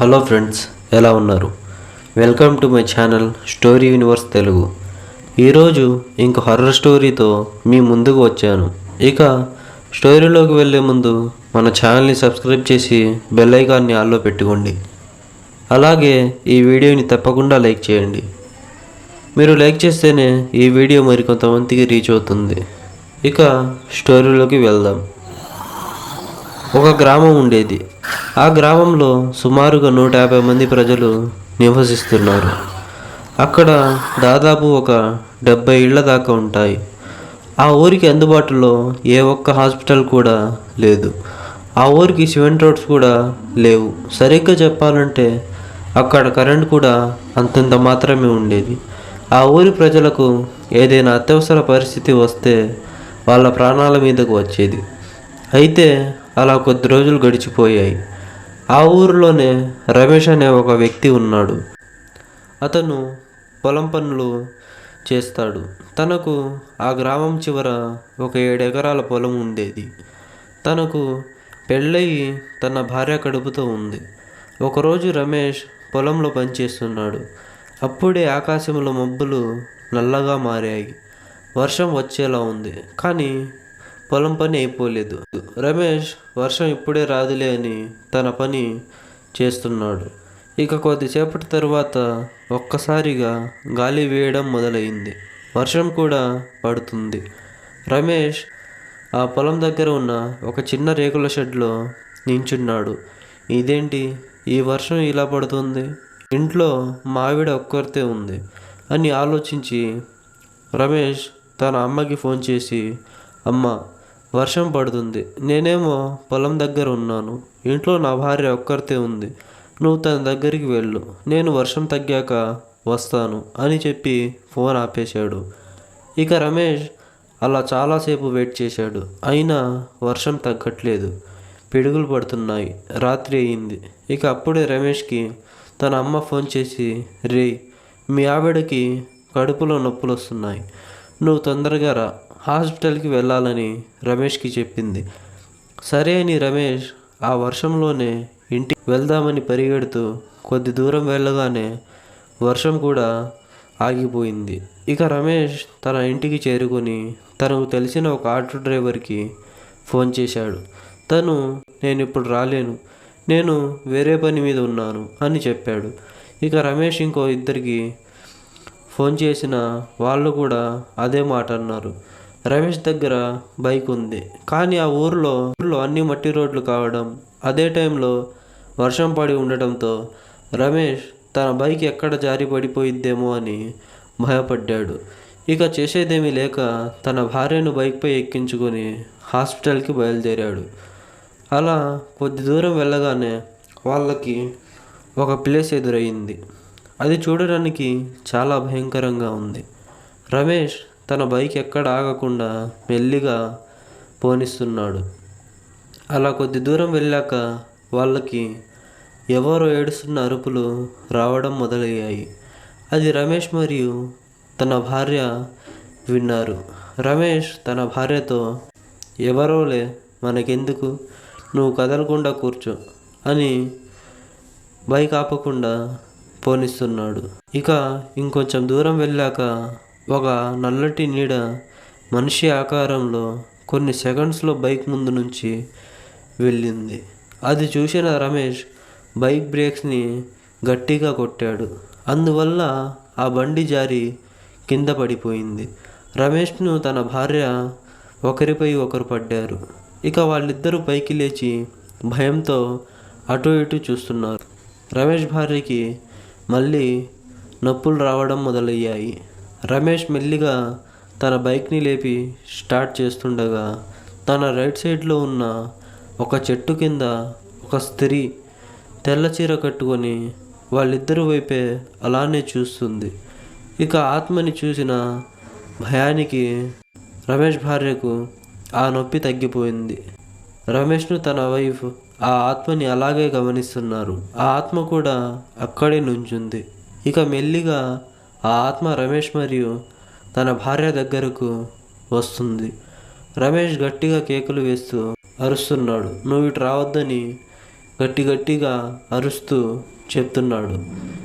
Hello friends ఎలా ఉన్నారు? Welcome to my channel story universe Telugu. ఈరోజు ఇంక హర్రర్ స్టోరీతో మీ ముందుకు వచ్చాను. ఇక స్టోరీలోకి వెళ్ళే ముందు మన ఛానల్ని సబ్స్క్రైబ్ చేసి బెల్ ఐకాన్ని ఆల్లో పెట్టుకోండి. అలాగే ఈ వీడియోని తప్పకుండా లైక్ చేయండి. మీరు లైక్ చేస్తేనే ఈ వీడియో మరికొంతమందికి రీచ్ అవుతుంది. ఇక స్టోరీలోకి వెళ్దాం. ఒక గ్రామం ఉండేది. ఆ గ్రామంలో సుమారుగా నూట యాభై మంది ప్రజలు నివసిస్తున్నారు. అక్కడ దాదాపు ఒక డెబ్బై ఇళ్ళ దాకా ఉంటాయి. ఆ ఊరికి అందుబాటులో ఏ ఒక్క హాస్పిటల్ కూడా లేదు. ఆ ఊరికి సిమెంట్ రోడ్స్ కూడా లేవు. సరిగ్గా చెప్పాలంటే అక్కడ కరెంట్ కూడా అంతంత మాత్రమే ఉండేది. ఆ ఊరి ప్రజలకు ఏదైనా అత్యవసర పరిస్థితి వస్తే వాళ్ళ ప్రాణాల మీదకు వచ్చేది. అయితే అలా కొద్ది రోజులు గడిచిపోయాయి. ఆ ఊరిలోనే రమేష్ అనే ఒక వ్యక్తి ఉన్నాడు. అతను పొలం పనులు చేస్తాడు. తనకు ఆ గ్రామం చివర ఒక ఏడు ఎకరాల పొలం ఉండేది. తనకు పెళ్ళయి తన భార్య కడుపుతో ఉంది. ఒకరోజు రమేష్ పొలంలో పనిచేస్తున్నాడు. అప్పుడే ఆకాశంలో మబ్బులు నల్లగా మారాయి. వర్షం వచ్చేలా ఉంది. కానీ పొలం పని అయిపోలేదు. రమేష్ వర్షం ఇప్పుడే రాదులే అని తన పని చేస్తున్నాడు. ఇక కొద్దిసేపటి తరువాత ఒక్కసారిగా గాలి వేయడం మొదలైంది వర్షం కూడా పడుతుంది. రమేష్ ఆ పొలం దగ్గర ఉన్న ఒక చిన్న రేకుల షెడ్లో నించున్నాడు. ఇదేంటి? ఈ వర్షం ఇలా పడుతుంది? ఇంట్లో మావిడ ఒక్కరితే ఉంది అని ఆలోచించి రమేష్ తన అమ్మకి ఫోన్ చేసి అమ్మ వర్షం పడుతుంది. నేనేమో పొలం దగ్గర ఉన్నాను. ఇంట్లో నా భార్య ఒక్కరితే ఉంది. నువ్వు తన దగ్గరికి వెళ్ళు. నేను వర్షం తగ్గాక వస్తాను అని చెప్పి ఫోన్ ఆపేశాడు. ఇక రమేష్ అలా చాలాసేపు వెయిట్ చేశాడు. అయినా వర్షం తగ్గట్లేదు. పిడుగులు పడుతున్నాయి. రాత్రి అయింది. ఇక అప్పుడే రమేష్కి తన అమ్మ ఫోన్ చేసి రే మీ ఆవిడకి కడుపులో నొప్పులు వస్తున్నాయి నువ్వు తొందరగా రా. హాస్పిటల్కి వెళ్ళాలని రమేష్కి చెప్పింది. సరే అని రమేష్ ఆ వర్షంలోనే ఇంటికి వెళ్దామని పరిగెడుతూ కొద్ది దూరం వెళ్ళగానే వర్షం కూడా ఆగిపోయింది. ఇక రమేష్ తన ఇంటికి చేరుకొని తనకు తెలిసిన ఒక ఆటో డ్రైవర్కి ఫోన్ చేశాడు. తను నేను ఇప్పుడు రాలేను. నేను వేరే పని మీద ఉన్నాను అని చెప్పాడు. ఇక రమేష్ ఇంకో ఇద్దరికి ఫోన్ చేసిన వాళ్ళు కూడా అదే మాట అన్నారు. రమేష్ దగ్గర బైక్ ఉంది. కానీ ఆ ఊర్లో ఊర్లో అన్ని మట్టి రోడ్లు కావడం అదే టైంలో వర్షం పడి ఉండటంతో రమేష్ తన బైక్ ఎక్కడ జారి పడిపోయిద్దేమో అని భయపడ్డాడు. ఇక చేసేదేమీ లేక తన భార్యను బైక్పై ఎక్కించుకొని హాస్పిటల్కి బయలుదేరాడు. అలా కొద్ది దూరం వెళ్ళగానే వాళ్ళకి ఒక ప్లేస్ ఎదురయ్యింది అది చూడడానికి చాలా భయంకరంగా ఉంది. రమేష్ తన బైక్ ఎక్కడ ఆగకుండా మెల్లిగా పోనిస్తున్నాడు. అలా కొద్ది దూరం వెళ్ళాక వాళ్ళకి ఎవరో ఏడుస్తున్న అరుపులు రావడం మొదలయ్యాయి. అది రమేష్ మరియు తన భార్య విన్నారు. రమేష్ తన భార్యతో ఎవరోలే మనకెందుకు? నువ్వు కదలకుండా కూర్చో అని బైక్ ఆపకుండా పోనిస్తున్నాడు. ఇక ఇంకొంచెం దూరం వెళ్ళాక ఒక నల్లటి నీడ మనిషి ఆకారంలో కొన్ని సెకండ్స్లో బైక్ ముందు నుంచి వెళ్ళింది. అది చూసిన రమేష్ బైక్ బ్రేక్స్ని గట్టిగా కొట్టాడు. అందువల్ల ఆ బండి జారి కింద పడిపోయింది. రమేష్ను తన భార్య ఒకరిపై ఒకరు పడ్డారు. ఇక వాళ్ళిద్దరూ పైకి లేచి భయంతో అటు ఇటు చూస్తున్నారు. రమేష్ భార్యకి మళ్ళీ నొప్పులు రావడం మొదలయ్యాయి. రమేష్ మెల్లిగా తన బైక్ని లేపి స్టార్ట్ చేస్తుండగా తన రైట్ సైడ్లో ఉన్న ఒక చెట్టు కింద ఒక స్త్రీ తెల్ల చీర కట్టుకొని వాళ్ళిద్దరి వైపే అలానే చూస్తుంది. ఇక ఆత్మని చూసిన భయానికి రమేష్ భార్యకు ఆ నొప్పి తగ్గిపోయింది. రమేష్ను తన వైఫ్ ఆ ఆత్మని అలాగే గమనిస్తున్నారు. ఆ ఆత్మ కూడా అక్కడే నుంచుంది. ఇక మెల్లిగా ఆ ఆత్మ రమేష్ మరియు తన భార్య దగ్గరకు వస్తుంది. రమేష్ గట్టిగా కేకులు వేస్తూ అరుస్తున్నాడు. నువ్వు ఇటు రావద్దని గట్టి గట్టిగా అరుస్తూ చెప్తున్నాడు.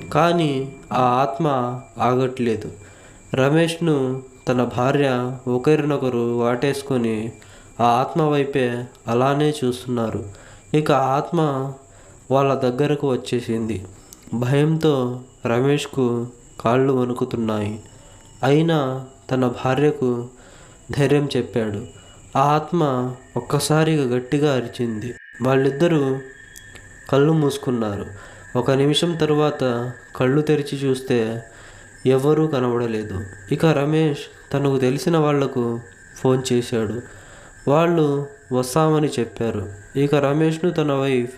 కానీ ఆ ఆత్మ ఆగట్లేదు. రమేష్ను తన భార్య ఒకరినొకరు వాటేసుకొని ఆ ఆత్మ వైపే అలానే చూస్తున్నారు. ఇక ఆత్మ వాళ్ళ దగ్గరకు వచ్చేసింది. భయంతో రమేష్కు కాళ్ళు వణుకుతున్నాయి. అయినా తన భార్యకు ధైర్యం చెప్పాడు. ఆ ఆత్మ ఒక్కసారిగా గట్టిగా అరిచింది. వాళ్ళిద్దరూ కళ్ళు మూసుకున్నారు. ఒక నిమిషం తరువాత కళ్ళు తెరిచి చూస్తే ఎవరూ కనబడలేదు. ఇక రమేష్ తనకు తెలిసిన వాళ్ళకు ఫోన్ చేశాడు. వాళ్ళు వస్తామని చెప్పారు. ఇక రమేష్ను తన వైఫ్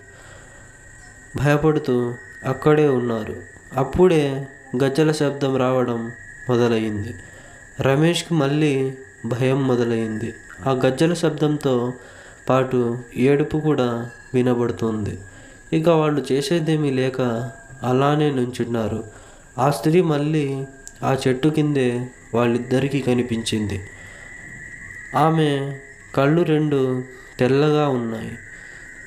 భయపడుతూ అక్కడే ఉన్నారు. అప్పుడే గజ్జల శబ్దం రావడం మొదలైంది రమేష్కి మళ్ళీ భయం మొదలైంది ఆ గజ్జల శబ్దంతో పాటు ఏడుపు కూడా వినబడుతుంది. ఇక వాళ్ళు చేసేదేమీ లేక అలానే నుంచున్నారు. ఆ స్త్రీ మళ్ళీ ఆ చెట్టు కిందే వాళ్ళిద్దరికీ కనిపించింది. ఆమె కళ్ళు రెండు తెల్లగా ఉన్నాయి.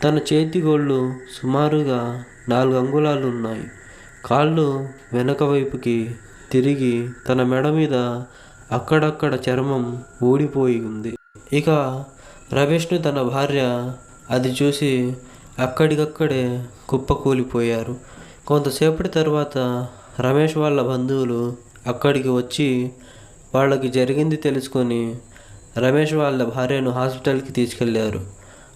తన చేతి గోళ్ళు సుమారుగా నాలుగు అంగుళాలు ఉన్నాయి కాళ్ళు వెనక వైపుకి తిరిగి తన మెడ మీద అక్కడక్కడ చర్మం ఊడిపోయి ఉంది. ఇక రమేష్ను తన భార్య అది చూసి అక్కడికక్కడే కుప్పకూలిపోయారు కొంతసేపటి తర్వాత రమేష్ వాళ్ళ బంధువులు అక్కడికి వచ్చి వాళ్ళకి జరిగింది తెలుసుకొని రమేష్ వాళ్ళ భార్యను హాస్పిటల్కి తీసుకెళ్ళారు.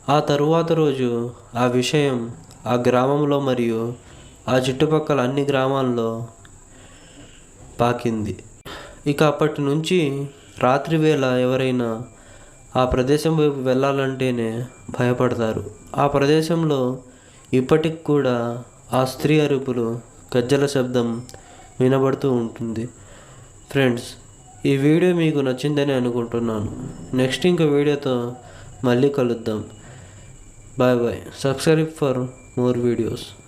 ఆ తరువాత రోజు ఆ విషయం ఆ గ్రామంలో మరియు ఆ చుట్టుపక్కల అన్ని గ్రామాల్లో పాకింది. ఇక అప్పటి నుంచి రాత్రి వేళ ఎవరైనా ఆ ప్రదేశం వైపు వెళ్ళాలంటేనే భయపడతారు. ఆ ప్రదేశంలో ఇప్పటికి కూడా ఆ స్త్రీ అరుపులు గజ్జల శబ్దం వినబడుతూ ఉంటుంది. ఫ్రెండ్స్ ఈ వీడియో మీకు నచ్చిందని అనుకుంటున్నాను. నెక్స్ట్ ఇంకో వీడియోతో మళ్ళీ కలుద్దాం. Bye bye. Subscribe for more videos.